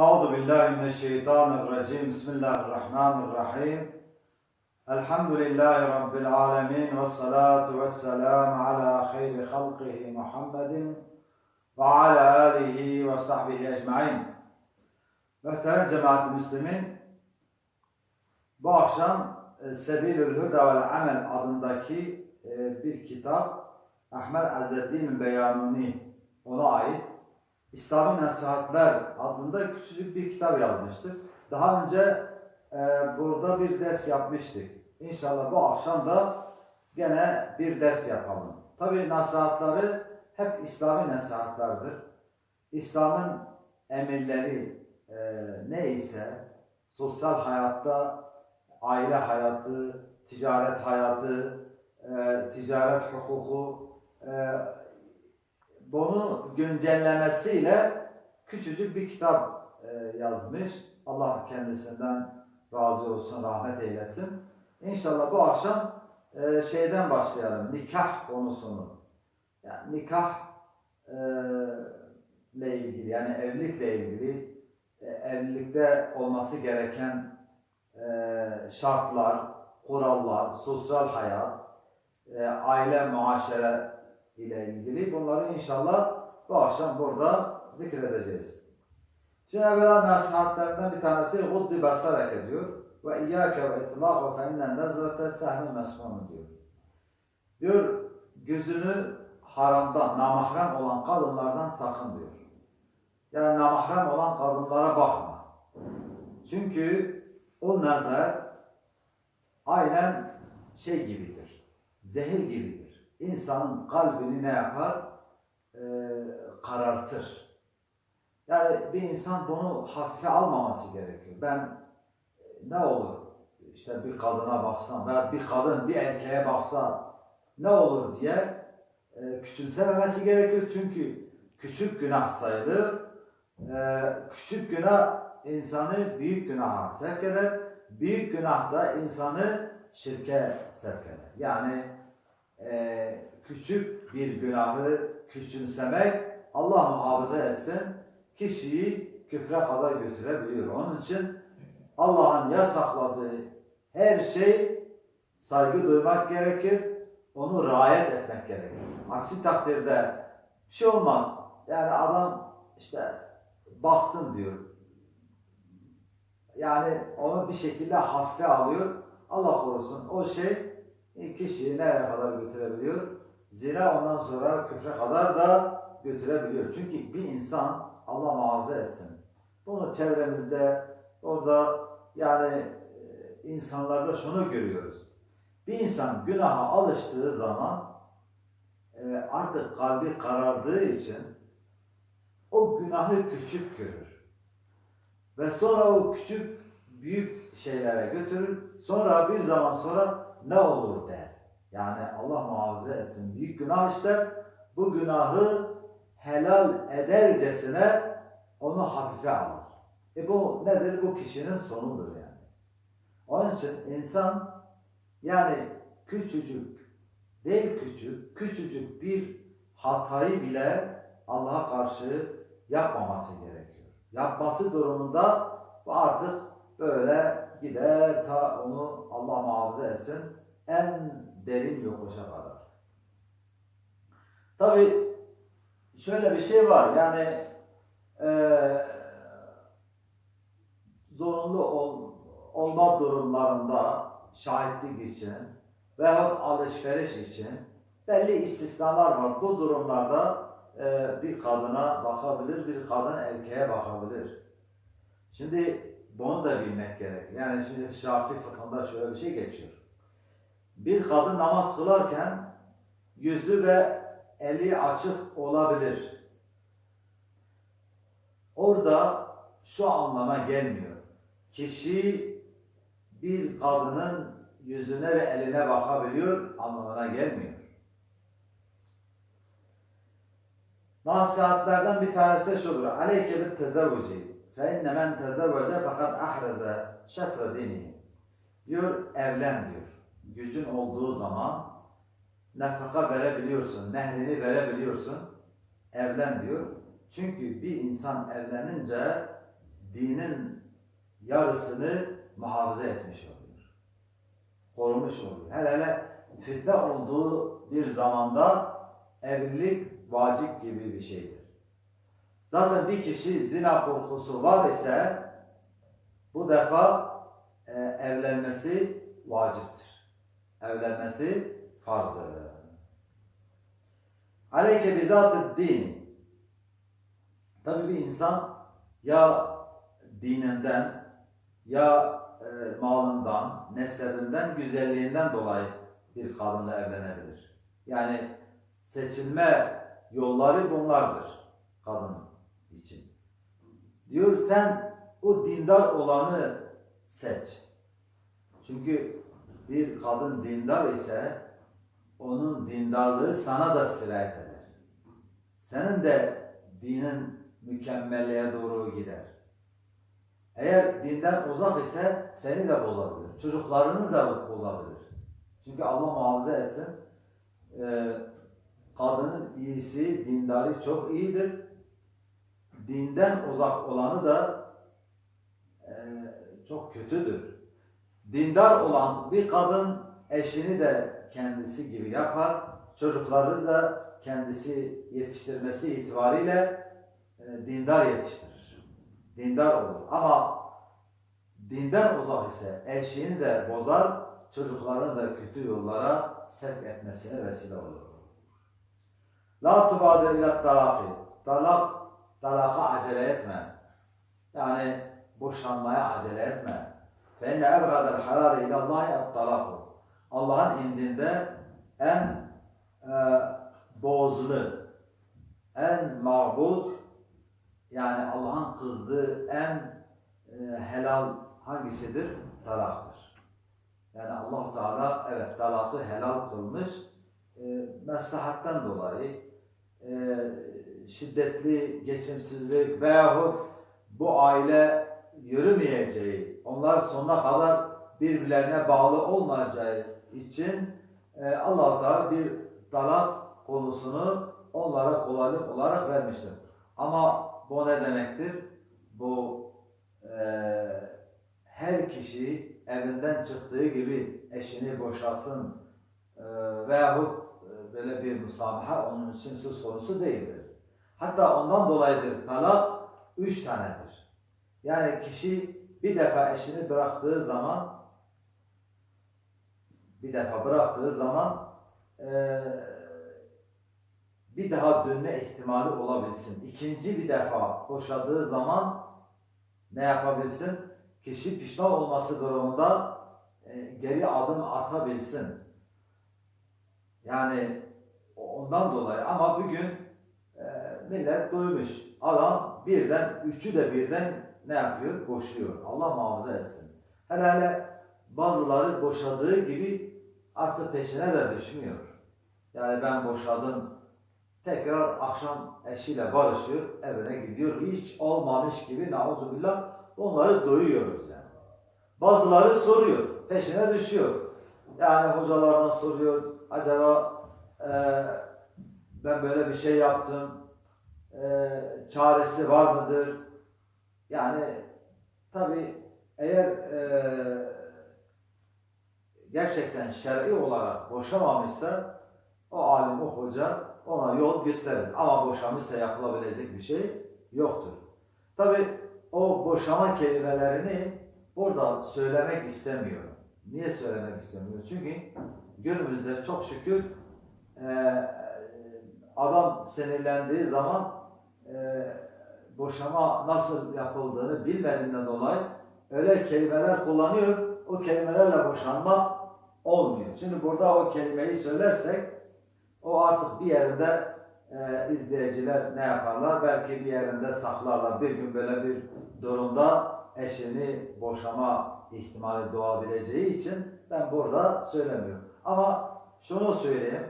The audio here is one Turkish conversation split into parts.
أعوذ بالله من الشيطان الرجيم. بسم الله الرحمن الرحيم. الحمد لله رب العالمين والصلاة والسلام على خير خلقه محمد وعلى آله وصحبه أجمعين. Muhterem cemaat Müslümin, bu akşam e, Sebilül Huda vel Amel adındaki e, bir kitap Ahmet Azzeddin Beyanuni ona ait İslami Nasihatler adında küçücük bir kitap yazmıştık. Daha önce e, burada bir ders yapmıştık. İnşallah bu akşam da gene bir ders yapalım. Tabi nasihatları hep İslami nasihatlardır. İslam'ın emirleri e, neyse sosyal hayatta aile hayatı, ticaret hayatı, e, ticaret hukuku e, bunu güncellemesiyle küçücük bir kitap e, yazmış. Allah kendisinden razı olsun, rahmet eylesin. İnşallah bu akşam e, şeyden başlayalım, nikah konusunu. Yani nikah e, ile ilgili, yani evlilikle ilgili, e, evlilikte olması gereken e, şartlar, kurallar, sosyal hayat, e, aile muaşere ile ilgili bunları inşallah bu akşam burada zikredeceğiz. Şimdi evvela nasihatlerinden bir tanesi guddi basarak ediyor. Ve iyyâke ve itlâhu fe innen nezrete sehmi mesmunun diyor. Diyor gözünü haramdan, namahrem olan kadınlardan sakın diyor. Yani namahrem olan kadınlara bakma. Çünkü o nazar aynen şey gibidir, zehir gibidir. İnsanın kalbini ne yapar? Ee, karartır. Yani bir insan bunu hafife almaması gerekiyor. Ben e, ne olur? İşte bir kadına baksam veya bir kadın bir erkeğe baksa ne olur diye e, küçümsememesi gerekiyor. Çünkü küçük günah sayılır. E, küçük günah insanı büyük günaha sevk eder. Büyük günah da insanı şirke sevk eder. Yani e, küçük bir günahı küçümsemek Allah muhafaza etsin kişiyi küfre kadar götürebiliyor. Onun için Allah'ın yasakladığı her şey saygı duymak gerekir. Onu riayet etmek gerekir. Aksi takdirde bir şey olmaz. Yani adam işte baktım diyor. Yani onu bir şekilde hafife alıyor. Allah korusun o şey kişiyi nereye kadar götürebiliyor? Zina ondan sonra küfre kadar da götürebiliyor. Çünkü bir insan Allah muhafaza etsin. Bunu çevremizde orada yani e, insanlarda şunu görüyoruz. Bir insan günaha alıştığı zaman e, artık kalbi karardığı için o günahı küçük görür. Ve sonra o küçük büyük şeylere götürür. Sonra bir zaman sonra ne olur der. Yani Allah muhafaza etsin. Büyük günah işte bu günahı helal edercesine onu hafife alır. E bu nedir? Bu kişinin sonudur yani. Onun için insan yani küçücük değil küçük, küçücük bir hatayı bile Allah'a karşı yapmaması gerekiyor. Yapması durumunda bu artık böyle gider ta onu Allah muhafaza etsin en derin yokuşa kadar. Tabi şöyle bir şey var yani e, zorunlu ol, olma durumlarında şahitlik için veyahut alışveriş için belli istisnalar var. Bu durumlarda e, bir kadına bakabilir, bir kadın erkeğe bakabilir. Şimdi bunu da bilmek gerek. Yani şimdi Şafii fıkhında şöyle bir şey geçiyor. Bir kadın namaz kılarken yüzü ve eli açık olabilir. Orada şu anlama gelmiyor. Kişi bir kadının yüzüne ve eline bakabiliyor anlamına gelmiyor. Nasihatlerden bir tanesi şudur. Aleyke bit tezevvuci. İnne men tezevvece fakat ahreze şetre dini. Diyor evlen diyor. Gücün olduğu zaman nafaka verebiliyorsun, nehrini verebiliyorsun. Evlen diyor. Çünkü bir insan evlenince dinin yarısını muhafaza etmiş oluyor. Korumuş oluyor. Hele hele fitne olduğu bir zamanda evlilik vacip gibi bir şeydir. Zaten bir kişi zina korkusu var ise bu defa e, evlenmesi vaciptir. Evlenmesi farzdır. Aleyke bizat din. Tabi bir insan ya dininden ya e, malından, nesebinden, güzelliğinden dolayı bir kadınla evlenebilir. Yani seçilme yolları bunlardır kadın için. Diyor sen o dindar olanı seç. Çünkü bir kadın dindar ise onun dindarlığı sana da sirayet eder. Senin de dinin mükemmelliğe doğru gider. Eğer dinden uzak ise seni de bozabilir. Çocuklarını da bozabilir. Çünkü Allah muhafaza etsin. E, kadının iyisi, dindarı çok iyidir. Dinden uzak olanı da e, çok kötüdür. Dindar olan bir kadın eşini de kendisi gibi yapar. Çocukları da kendisi yetiştirmesi itibariyle e, dindar yetiştirir. Dindar olur. Ama dinden uzak ise eşini de bozar, çocuklarını da kötü yollara sevk etmesine vesile olur. La tubadir ila talaki. Talak, talaka acele etme. Yani boşanmaya acele etme. İnne ebgadel halal ilallahi et talaku. Allah'ın indinde en e, bozulu, en mağbuz, yani Allah'ın kızdığı en e, helal hangisidir? Talaktır. Yani allah Teala evet talakı helal kılmış. E, meslahatten dolayı e, şiddetli geçimsizlik veyahut bu aile yürümeyeceği, onlar sonuna kadar birbirlerine bağlı olmayacağı için e, allah Teala bir talak konusunu onlara kolaylık olarak vermiştir. Ama bu ne demektir? Bu e, her kişi evinden çıktığı gibi eşini boşasın e, veyahut e, böyle bir musamaha onun için söz konusu değildir. Hatta ondan dolayıdır talak üç tanedir. Yani kişi bir defa eşini bıraktığı zaman bir defa bıraktığı zaman e, bir daha dönme ihtimali olabilsin. İkinci bir defa boşadığı zaman ne yapabilsin? Kişi pişman olması durumunda e, geri adım atabilsin. Yani ondan dolayı ama bugün millet duymuş. Adam birden, üçü de birden ne yapıyor? Boşuyor. Allah muhafaza etsin. Hele bazıları boşadığı gibi artık peşine de düşmüyor. Yani ben boşadım, tekrar akşam eşiyle barışıyor, evine gidiyor. Hiç olmamış gibi nauzubillah onları duyuyoruz yani. Bazıları soruyor, peşine düşüyor. Yani hocalardan soruyor, acaba e, ben böyle bir şey yaptım, e, çaresi var mıdır? Yani tabi eğer e, gerçekten şer'i olarak boşamamışsa o alim, o hoca ona yol gösterir. Ama boşamışsa yapılabilecek bir şey yoktur. Tabi o boşama kelimelerini burada söylemek istemiyor. Niye söylemek istemiyor? Çünkü günümüzde çok şükür e, adam sinirlendiği zaman e, boşama nasıl yapıldığını bilmediğinden dolayı öyle kelimeler kullanıyor. O kelimelerle boşanma olmuyor. Şimdi burada o kelimeyi söylersek o artık bir yerinde e, izleyiciler ne yaparlar? Belki bir yerinde saklarlar. Bir gün böyle bir durumda eşini boşama ihtimali doğabileceği için ben burada söylemiyorum. Ama şunu söyleyeyim.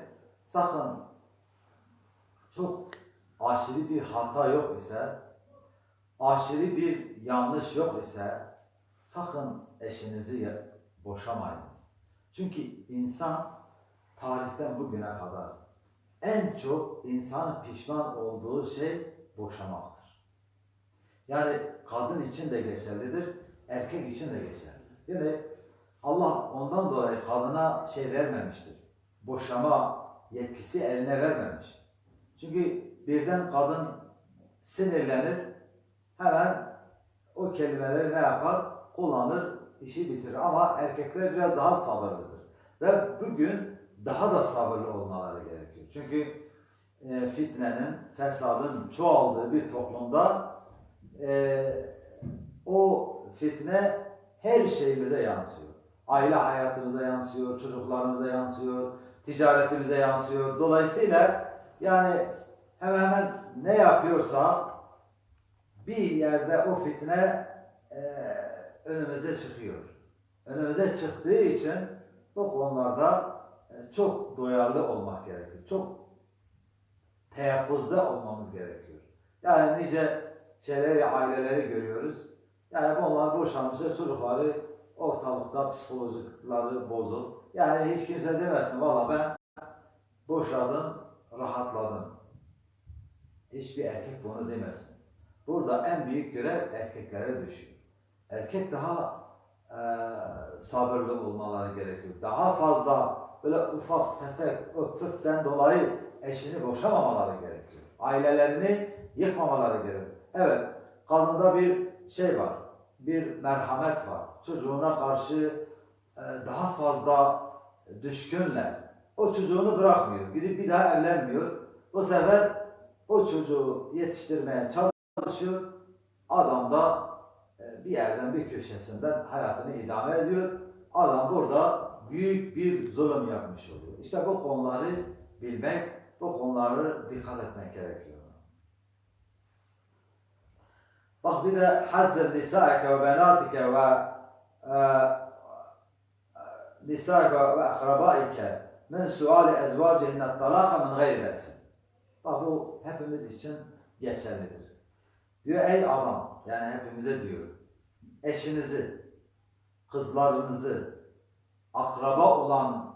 Sakın çok aşırı bir hata yok ise, aşırı bir yanlış yok ise sakın eşinizi boşamayınız. Çünkü insan tarihten bugüne kadar en çok insanın pişman olduğu şey boşamaktır. Yani kadın için de geçerlidir, erkek için de geçerli. Yani Allah ondan dolayı kadına şey vermemiştir. Boşama yetkisi eline vermemiş. Çünkü birden kadın sinirlenir, hemen o kelimeleri ne yapar? Kullanır, işi bitirir. Ama erkekler biraz daha sabırlıdır. Ve bugün daha da sabırlı olmaları gerekiyor. Çünkü e, fitnenin, fesadın çoğaldığı bir toplumda e, o fitne her şeyimize yansıyor. Aile hayatımıza yansıyor, çocuklarımıza yansıyor, ticaretimize yansıyor. Dolayısıyla yani hemen hemen ne yapıyorsa bir yerde o fitne e, önümüze çıkıyor. Önümüze çıktığı için bu konularda e, çok duyarlı olmak gerekiyor. Çok teyakkuzda olmamız gerekiyor. Yani nice şeyleri, aileleri görüyoruz. Yani bunlar boşanmışlar, çocukları ortalıkta psikolojikleri bozuk. Yani hiç kimse demesin, valla ben boşadım, rahatladım. Hiçbir erkek bunu demesin. Burada en büyük görev erkeklere düşüyor. Erkek daha e, sabırlı olmaları gerekiyor. Daha fazla böyle ufak tefek öpüften dolayı eşini boşamamaları gerekiyor. Ailelerini yıkmamaları gerekiyor. Evet, kadında bir şey var, bir merhamet var. Çocuğuna karşı e, daha fazla düşkünle. O çocuğunu bırakmıyor. Gidip bir daha evlenmiyor. Bu sefer o çocuğu yetiştirmeye çalışıyor. Adam da e, bir yerden bir köşesinden hayatını idame ediyor. Adam burada büyük bir zulüm yapmış oluyor. İşte bu konuları bilmek, bu konuları dikkat etmek gerekiyor. Bak bir de hazır nisa'ike ve benatike ve e, nisa'ike ve akrabaike min suali ezvacihinne talaka min gayri besin. Bak bu hepimiz için geçerlidir. Diyor ey adam, yani hepimize diyor, eşinizi, kızlarınızı, akraba olan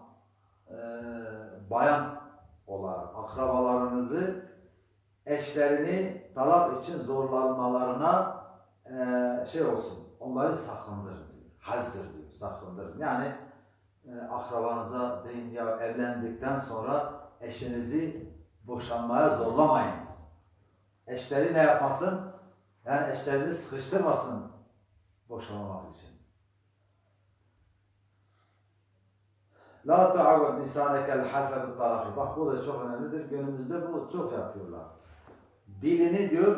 e, bayan olarak akrabalarınızı eşlerini talak için zorlanmalarına e, şey olsun, onları sakındırın diyor. Hazır diyor, sakındırın. Yani e, akrabanıza deyin ya evlendikten sonra eşinizi boşanmaya zorlamayınız. Eşleri ne yapmasın? Yani eşlerini sıkıştırmasın boşanmak için. La tu'avved lisanekel harfe bil talaki. Bak bu da çok önemlidir. Günümüzde bu çok yapıyorlar. Dilini diyor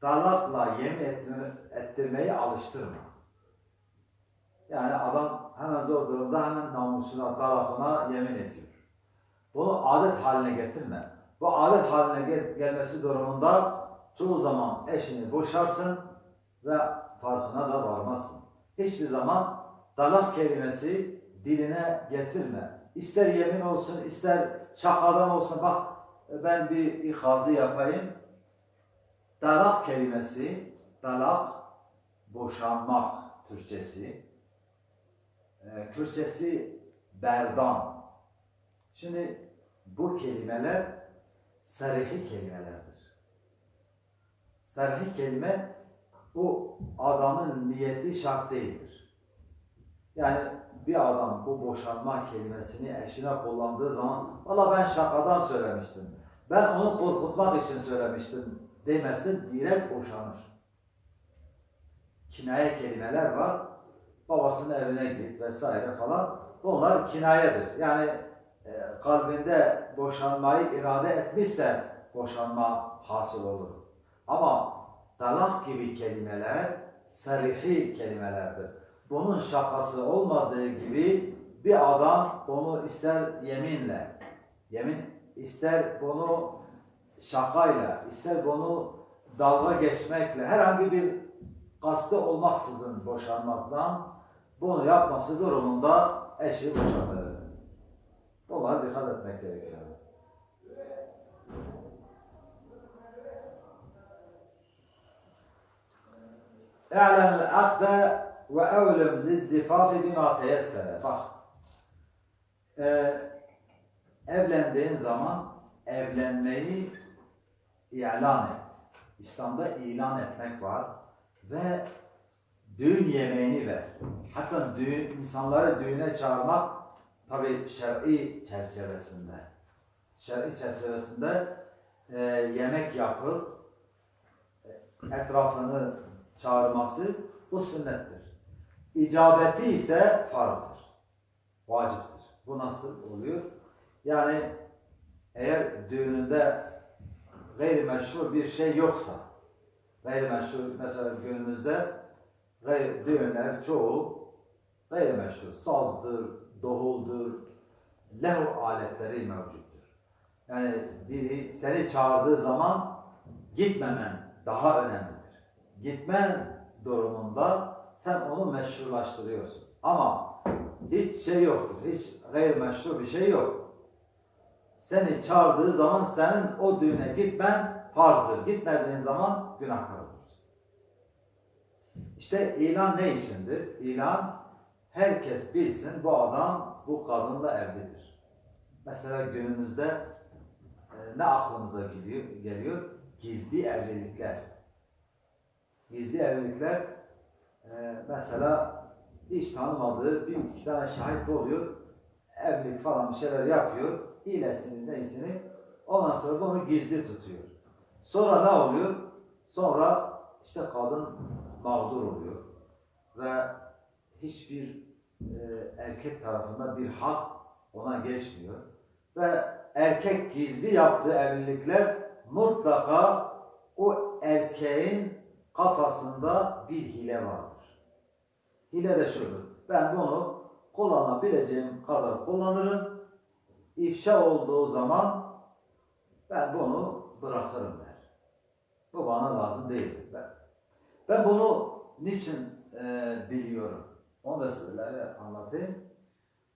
talakla yemin ettirme, ettirmeyi alıştırma. Yani adam hemen zor durumda hemen namusuna, talakına yemin ediyor. Bunu adet haline getirme. Bu adet haline gel gelmesi durumunda çoğu zaman eşini boşarsın ve farkına da varmazsın. Hiçbir zaman talak kelimesi diline getirme. İster yemin olsun, ister şakadan olsun. Bak ben bir ikazı yapayım. Talak kelimesi, talak boşanmak Türkçesi. Ee, Kürtçesi berdan. Şimdi bu kelimeler sarihi kelimelerdir. Sarihi kelime bu adamın niyeti şart değildir. Yani bir adam bu boşanma kelimesini eşine kullandığı zaman valla ben şakadan söylemiştim. Ben onu korkutmak için söylemiştim demesin direkt boşanır. Kinaye kelimeler var. Babasının evine git vesaire falan. Bunlar kinayedir. Yani e, kalbinde boşanmayı irade etmişse boşanma hasıl olur. Ama talak gibi kelimeler sarihi kelimelerdir. Bunun şakası olmadığı gibi bir adam bunu ister yeminle, yemin ister bunu şakayla, ister bunu dalga geçmekle, herhangi bir kastı olmaksızın boşanmaktan bunu yapması durumunda eşi boşanır. Bunlara dikkat etmek gerekiyor. اعلن العقد وأولم للزفاف بما تيسر. Bak, e, evlendiğin zaman evlenmeyi ilan et. İslam'da ilan etmek var ve düğün yemeğini ver. Hatta düğün, insanları düğüne çağırmak tabi şer'i çerçevesinde. Şer'i çerçevesinde e, yemek yapıp e, etrafını çağırması bu sünnettir. İcabeti ise farzdır. Vaciptir. Bu nasıl oluyor? Yani eğer düğününde gayrimeşru bir şey yoksa gayrimeşru mesela günümüzde gayri, düğünler çoğu gayrimeşru sazdır, davuldur, lehu aletleri mevcuttur. Yani biri seni çağırdığı zaman gitmemen daha önemlidir. Gitmen durumunda sen onu meşrulaştırıyorsun. Ama hiç şey yoktur, hiç gayrimeşru bir şey yok. Seni çağırdığı zaman senin o düğüne gitmen farzdır. Gitmediğin zaman günahkar olursun. İşte ilan ne içindir? İlan herkes bilsin bu adam bu kadınla evlidir. Mesela günümüzde e, ne aklımıza geliyor? geliyor? Gizli evlilikler. Gizli evlilikler e, mesela hiç tanımadığı bir iki tane şahit oluyor. Evlilik falan bir şeyler yapıyor. İyilesini neyisini. Ondan sonra bunu gizli tutuyor. Sonra ne oluyor? Sonra işte kadın mağdur oluyor. Ve hiçbir e, erkek tarafından bir hak ona geçmiyor. Ve erkek gizli yaptığı evlilikler mutlaka o erkeğin kafasında bir hile vardır. Hile de şudur. Ben bunu kullanabileceğim kadar kullanırım. İfşa olduğu zaman ben bunu bırakırım der. Bu bana lazım değil. Ben, ben bunu niçin e, biliyorum? Onu da sizlere anlatayım.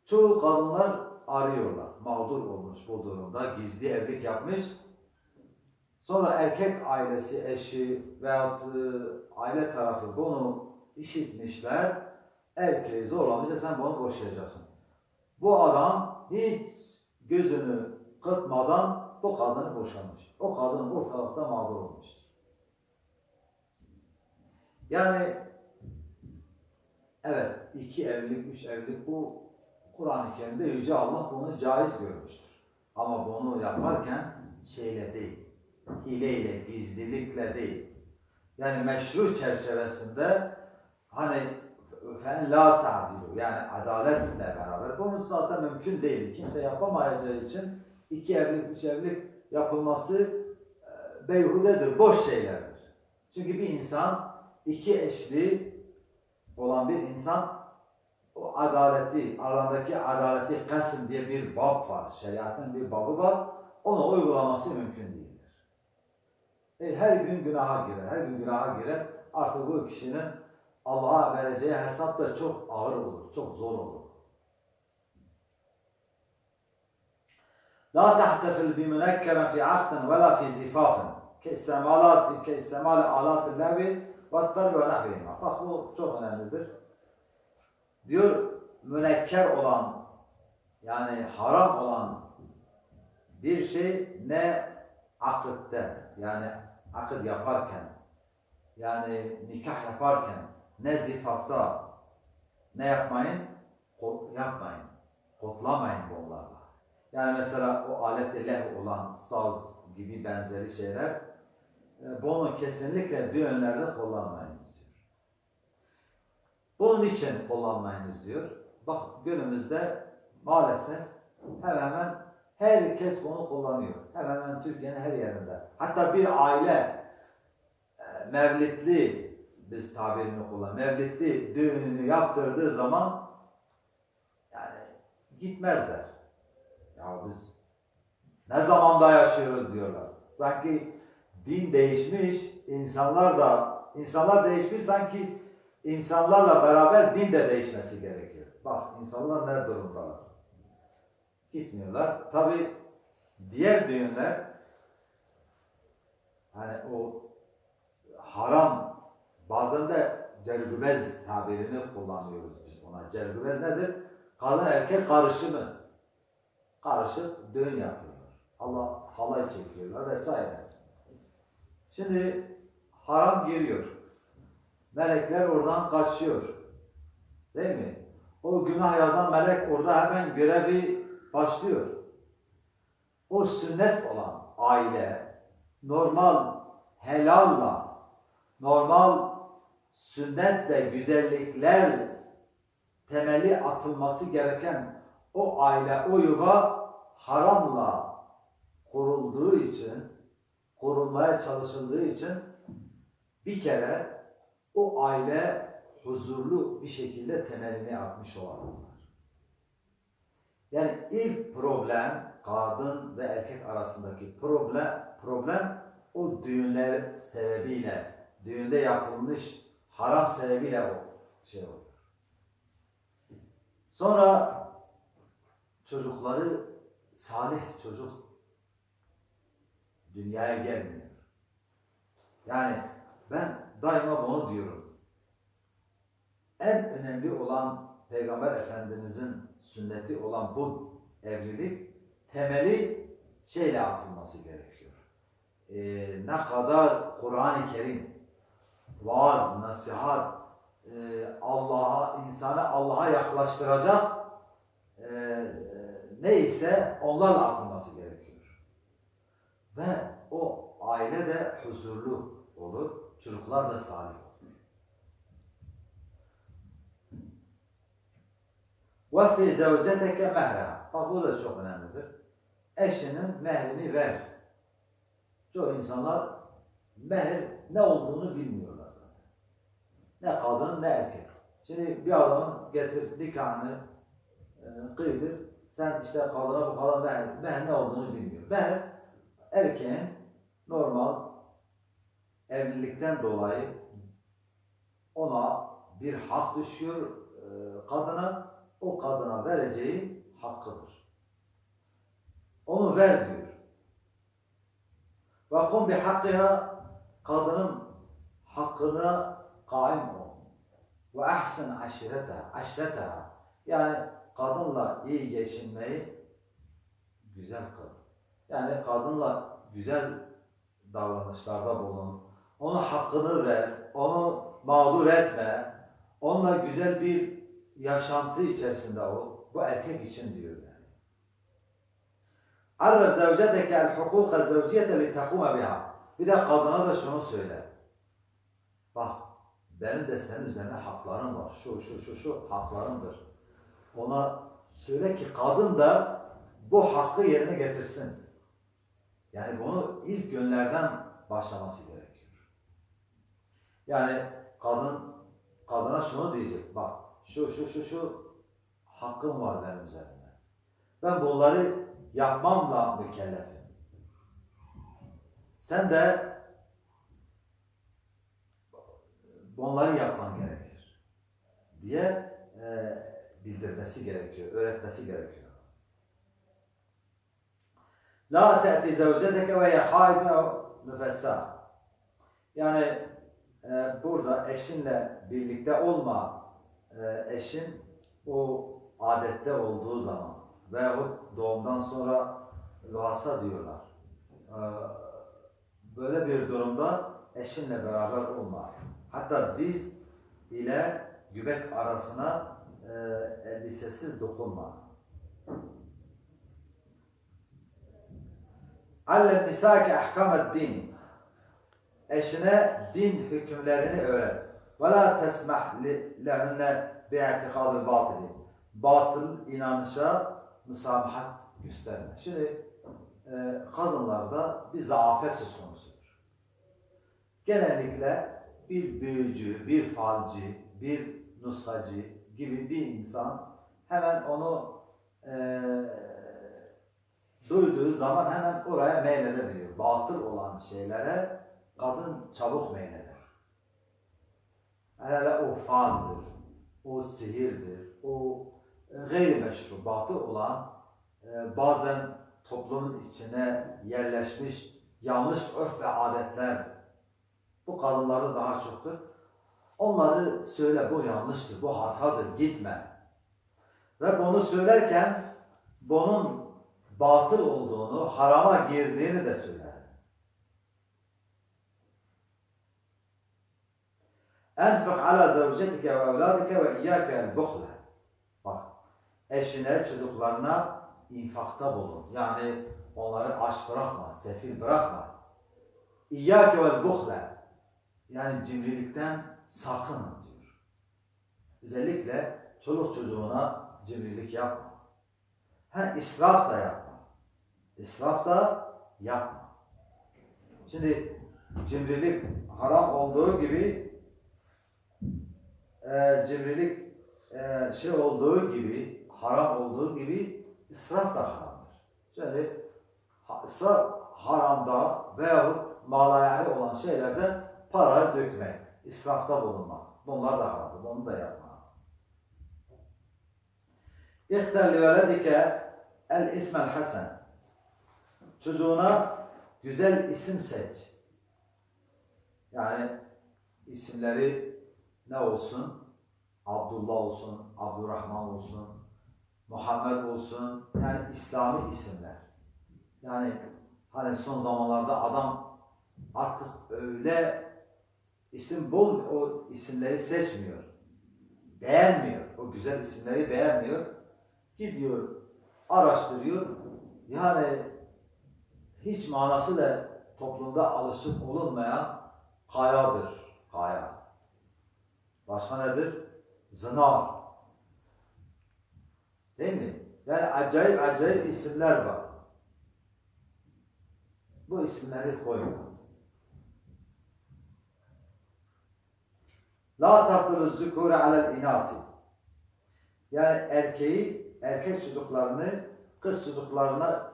Çoğu kadınlar arıyorlar. Mağdur olmuş bu durumda. Gizli evlilik yapmış. Sonra erkek ailesi, eşi veyahut e, aile tarafı bunu işitmişler. Erkeği zorlamışlar. Sen bunu boşayacaksın. Bu adam hiç gözünü kırpmadan bu kadını boşamış. O kadın ortalıkta mağdur olmuş. Yani evet iki evlilik, üç evlilik bu Kur'an-ı Kerim'de Yüce Allah bunu caiz görmüştür. Ama bunu yaparken şeyle değil, hileyle, gizlilikle değil. Yani meşru çerçevesinde hani fen la ta'dilu yani adaletle beraber. Bunu zaten mümkün değil. Kimse yapamayacağı için iki evlilik, üç evlilik yapılması e, beyhudedir, boş şeylerdir. Çünkü bir insan iki eşli olan bir insan o adaleti, aralarındaki adaleti kasım diye bir bab var. Şeriatın bir babı var. Onu uygulaması mümkün değildir. E, her gün günaha girer. Her gün günaha girer. Artık bu kişinin Allah'a vereceği hesap da çok ağır olur. Çok zor olur. La tahtefil bimunekkeren fi akdin ve la fi zifafin. Keistemali alat-ı levi vattar ve nahvihima. Bak bu çok önemlidir. Diyor münekker olan yani haram olan bir şey ne akıtte yani akıt yaparken yani nikah yaparken ne zifafta ne yapmayın? Yapmayın. Kotlamayın bunlarla. Yani mesela o alet-i olan saz gibi benzeri şeyler bunu kesinlikle düğünlerde kullanmayınız diyor. Bunun için kullanmayınız diyor. Bak günümüzde maalesef hemen hemen herkes bunu kullanıyor. Hemen hemen Türkiye'nin her yerinde. Hatta bir aile e, mevlitli biz tabirini kullan. Mevlitli düğününü yaptırdığı zaman yani gitmezler. Ya biz ne zamanda yaşıyoruz diyorlar. Sanki din değişmiş, insanlar da insanlar değişmiş sanki insanlarla beraber din de değişmesi gerekiyor. Bak insanlar ne durumdalar. Gitmiyorlar. Tabi diğer düğünler hani o haram bazen de cergübez tabirini kullanıyoruz biz ona. Cergübez nedir? Kadın erkek karışımı. Karışık düğün yapıyorlar. Allah halay çekiyorlar vesaire. Şimdi haram giriyor. Melekler oradan kaçıyor. Değil mi? O günah yazan melek orada hemen görevi başlıyor. O sünnet olan aile normal helalla, normal sünnetle, güzellikler temeli atılması gereken o aile, o yuva haramla kurulduğu için, kurulmaya çalışıldığı için bir kere o aile huzurlu bir şekilde temelini atmış olamazlar. Yani ilk problem kadın ve erkek arasındaki problem problem o düğünler sebebiyle, düğünde yapılmış haram sebebiyle o şey oluyor. Sonra çocukları salih çocuk dünyaya gelmiyor. Yani ben daima bunu diyorum. En önemli olan Peygamber Efendimizin sünneti olan bu evlilik temeli şeyle atılması gerekiyor. Ee, ne kadar Kur'an-ı Kerim vaaz, nasihat, e, Allah'a, insanı Allah'a yaklaştıracak e, neyse onlarla atılması gerekiyor. Ve o aile de huzurlu olur, çocuklar da salih olur. Ve fi zevceteke. Bak bu da çok önemlidir. Eşinin mehrini ver. Çoğu insanlar mehir ne olduğunu bilmiyorlar zaten. Ne kadın ne erkek. Şimdi bir adamın getir nikahını e, kıydır. Sen işte kadına bu kadar mehir, mehir ne olduğunu bilmiyor. Mehir erkeğin normal evlilikten dolayı ona bir hak düşüyor e, kadına o kadına vereceği hakkıdır. Onu ver diyor. Ve kum bi hakkiha kadının hakkına kaim ol. Ve ahsen aşireteha, aşireteha. Yani kadınla iyi geçinmeyi güzel kıl. Yani kadınla güzel davranışlarda bulun. Onun hakkını ver, onu mağdur etme. Onunla güzel bir yaşantı içerisinde ol. Bu erkek için diyor yani. Arraf zevceteke el hukuka zevciyete li tekuma biha. Bir de kadına da şunu söyle. Bak benim de senin üzerine haklarım var. Şu şu şu şu haklarımdır. Ona söyle ki kadın da bu hakkı yerine getirsin. Yani bunu ilk günlerden başlaması gerekiyor. Yani kadın kadına şunu diyecek. Bak şu şu şu şu hakkım var benim üzerime. Ben bunları yapmamla mükellefim. Sen de bunları yapman gerekir diye e, bildirmesi gerekiyor, öğretmesi gerekiyor. La te'ti zevcedeke ve yehaidun müfessa. Yani e, burada eşinle birlikte olma e, eşin o adette olduğu zaman veyahut doğumdan sonra vasa diyorlar. E, böyle bir durumda eşinle beraber olma. Hatta diz ile göbek arasına e, elbisesiz dokunma. Allem nisâke ahkamet din. Eşine din hükümlerini öğret. Ve la tesmah lehunne bi'atikadil batili. Batıl inanışa müsamahat gösterme. Şimdi e, kadınlarda bir zaafet söz konusudur. Genellikle bir büyücü, bir falcı, bir nuskacı gibi bir insan hemen onu e, duyduğu zaman hemen oraya meyledebiliyor. Batıl olan şeylere kadın çabuk meyleder. Hele o faldır, o sihirdir, o gayrimeşru, batıl olan e, bazen toplumun içine yerleşmiş yanlış örf ve adetler bu kadınlarda daha çoktur. Onları söyle bu yanlıştır, bu hatadır, gitme. Ve bunu söylerken bunun batıl olduğunu, harama girdiğini de söyler. Enfik ala zevcetike ve evladike ve iyyâke buhle. Bak, eşine, çocuklarına infakta bulun. Yani onları aç bırakma, sefil bırakma. İyyâke vel buhle. Yani cimrilikten sakının diyor. Özellikle çoluk çocuğuna cimrilik yapma. Ha israf da yapma. İsraf da yapma. Şimdi cimrilik haram olduğu gibi e, cimrilik e, şey olduğu gibi haram olduğu gibi israf da haramdır. Yani israf haramda veyahut malayani olan şeylerde para dökmek, israfta bulunmak. Bunlar da haramdır. Onu da yapma. İhtar li veledike el ismel hasen. Çocuğuna güzel isim seç. Yani isimleri ne olsun? Abdullah olsun, Abdurrahman olsun, Muhammed olsun. Yani İslami isimler. Yani hani son zamanlarda adam artık öyle isim bol o isimleri seçmiyor. Beğenmiyor. O güzel isimleri beğenmiyor. Gidiyor, araştırıyor. Yani hiç manası da toplumda alışık olunmayan kayadır. Kaya. Başka nedir? Zınar. Değil mi? Yani acayip acayip isimler var. Bu isimleri koyma. La tahtırı zükûre alel inasi. Yani erkeği, erkek çocuklarını kız çocuklarına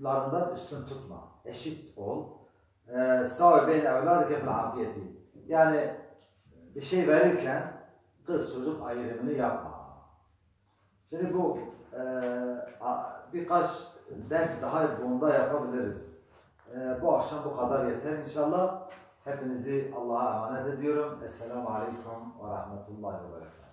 larından üstün tutma. Eşit ol. Ee, Savi beyn evladike fil afiyeti. Yani bir şey verirken kız çocuk ayrımını yapma. Şimdi bu e, birkaç ders daha bunda yapabiliriz. E, bu akşam bu kadar yeter inşallah. Hepinizi Allah'a emanet ediyorum. Esselamu Aleyküm ve Rahmetullahi ve Berekatuhu.